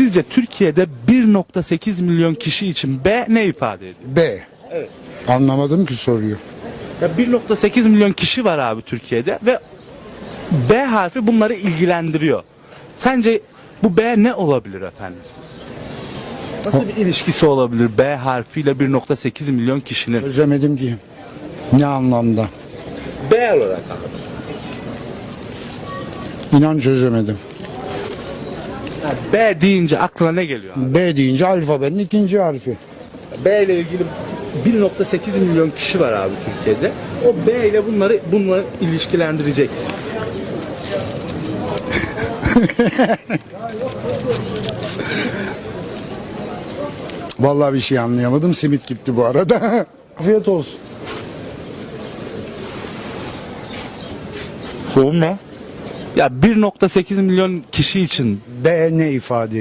Sizce Türkiye'de 1.8 milyon kişi için B ne ifade ediyor? B. Evet. Anlamadım ki soruyu. Ya 1.8 milyon kişi var abi Türkiye'de ve B harfi bunları ilgilendiriyor. Sence bu B ne olabilir efendim? Nasıl bir ilişkisi olabilir B harfiyle 1.8 milyon kişinin? Çözemedim ki. Ne anlamda? B olarak abi. İnan çözemedim. B deyince aklına ne geliyor abi? B deyince alfabenin ikinci harfi. B ile ilgili 1.8 milyon kişi var abi Türkiye'de. O B ile bunları bunları ilişkilendireceksin. Vallahi bir şey anlayamadım. Simit gitti bu arada. Afiyet olsun. Sorun ne? Ya 1.8 milyon kişi için B ne ifade